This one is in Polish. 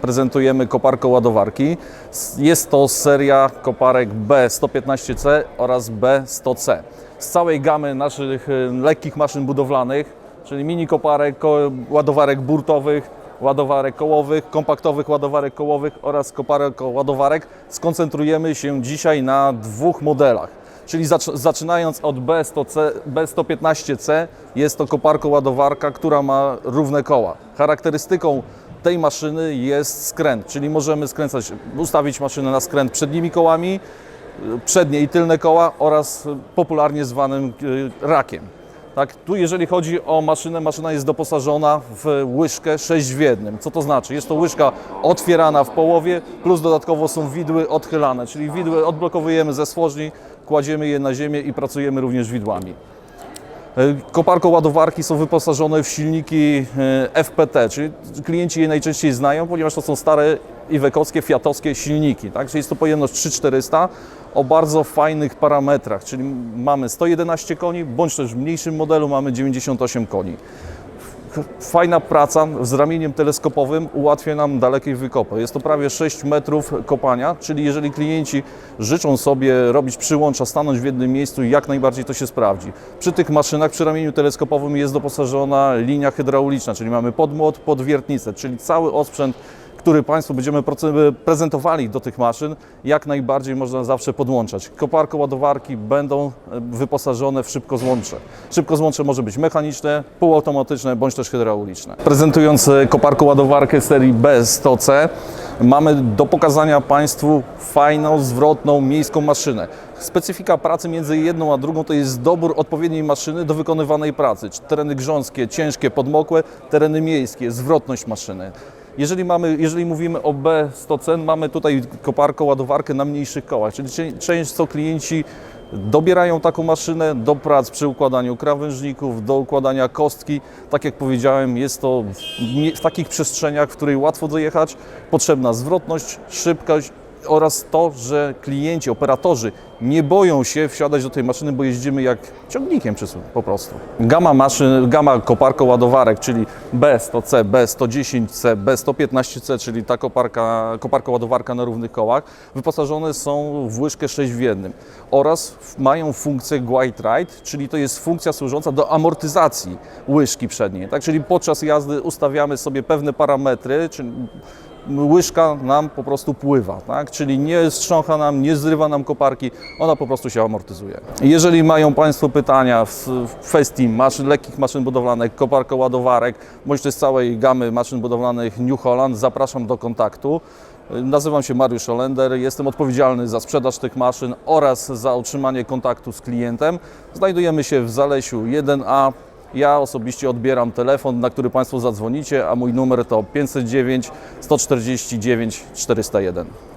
prezentujemy koparkę ładowarki. Jest to seria koparek B115C oraz B100C. Z całej gamy naszych y, lekkich maszyn budowlanych, czyli mini koparek, ko- ładowarek burtowych, ładowarek kołowych, kompaktowych ładowarek kołowych oraz koparek ładowarek, skoncentrujemy się dzisiaj na dwóch modelach. Czyli zacz- zaczynając od B100C, B115C jest to koparko ładowarka, która ma równe koła. Charakterystyką tej maszyny jest skręt, czyli możemy skręcać, ustawić maszynę na skręt przednimi kołami, y, przednie i tylne koła oraz popularnie zwanym y, rakiem. Tak, tu jeżeli chodzi o maszynę, maszyna jest doposażona w łyżkę 6 w jednym. Co to znaczy? Jest to łyżka otwierana w połowie, plus dodatkowo są widły odchylane, czyli widły odblokowujemy ze stworzni, kładziemy je na ziemię i pracujemy również widłami. E, Koparko ładowarki są wyposażone w silniki e, FPT, czyli klienci je najczęściej znają, ponieważ to są stare iwekowskie, fiatowskie silniki. Tak? Czyli jest to pojemność 3400 o bardzo fajnych parametrach, czyli mamy 111 koni, bądź też w mniejszym modelu mamy 98 koni. Fajna praca z ramieniem teleskopowym ułatwia nam dalekie wykopy. Jest to prawie 6 metrów kopania, czyli jeżeli klienci życzą sobie robić przyłącza, stanąć w jednym miejscu, jak najbardziej to się sprawdzi. Przy tych maszynach, przy ramieniu teleskopowym jest doposażona linia hydrauliczna, czyli mamy podmłot, podwiertnicę, czyli cały osprzęt który Państwu będziemy proce- prezentowali do tych maszyn, jak najbardziej można zawsze podłączać. Koparko ładowarki będą e, wyposażone w szybkozłącze. Szybkozłącze może być mechaniczne, półautomatyczne bądź też hydrauliczne. Prezentując e, koparko ładowarkę serii B100C, mamy do pokazania Państwu fajną, zwrotną, miejską maszynę. Specyfika pracy między jedną a drugą to jest dobór odpowiedniej maszyny do wykonywanej pracy. Tereny grząskie, ciężkie, podmokłe, tereny miejskie, zwrotność maszyny. Jeżeli, mamy, jeżeli mówimy o B100C, mamy tutaj koparkę, ładowarkę na mniejszych kołach, czyli często klienci dobierają taką maszynę do prac przy układaniu krawężników, do układania kostki. Tak jak powiedziałem, jest to w takich przestrzeniach, w której łatwo dojechać, potrzebna zwrotność, szybkość oraz to, że klienci, operatorzy nie boją się wsiadać do tej maszyny, bo jeździmy jak ciągnikiem po prostu. Gama maszyn, gama koparko ładowarek, czyli B100C, B110C, B115C, czyli ta koparka, koparka ładowarka na równych kołach, wyposażone są w łyżkę 6 w jednym oraz mają funkcję Guide Ride, czyli to jest funkcja służąca do amortyzacji łyżki przedniej. Tak? Czyli podczas jazdy ustawiamy sobie pewne parametry, czyli łyżka nam po prostu pływa, tak? czyli nie strzącha nam, nie zrywa nam koparki, ona po prostu się amortyzuje. Jeżeli mają Państwo pytania w, w kwestii maszyn, lekkich maszyn budowlanych, koparko ładowarek, bądź też całej gamy maszyn budowlanych New Holland, zapraszam do kontaktu. Nazywam się Mariusz Olender, jestem odpowiedzialny za sprzedaż tych maszyn oraz za utrzymanie kontaktu z klientem. Znajdujemy się w Zalesiu 1A. Ja osobiście odbieram telefon, na który Państwo zadzwonicie, a mój numer to 509 149 401.